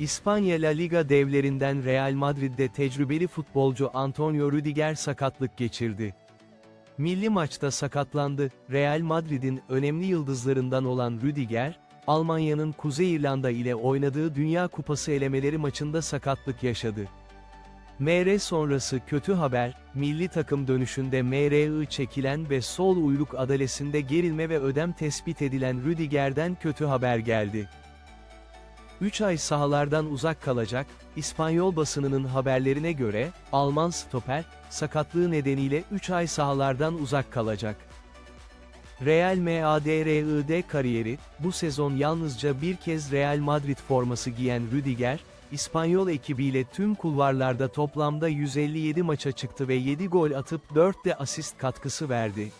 İspanya La Liga devlerinden Real Madrid'de tecrübeli futbolcu Antonio Rüdiger sakatlık geçirdi. Milli maçta sakatlandı. Real Madrid'in önemli yıldızlarından olan Rüdiger, Almanya'nın Kuzey İrlanda ile oynadığı Dünya Kupası elemeleri maçında sakatlık yaşadı. MR sonrası kötü haber, milli takım dönüşünde MRI çekilen ve sol uyluk adalesinde gerilme ve ödem tespit edilen Rüdiger'den kötü haber geldi. 3 ay sahalardan uzak kalacak, İspanyol basınının haberlerine göre, Alman stoper, sakatlığı nedeniyle 3 ay sahalardan uzak kalacak. Real Madrid kariyeri, bu sezon yalnızca bir kez Real Madrid forması giyen Rüdiger, İspanyol ekibiyle tüm kulvarlarda toplamda 157 maça çıktı ve 7 gol atıp 4 de asist katkısı verdi.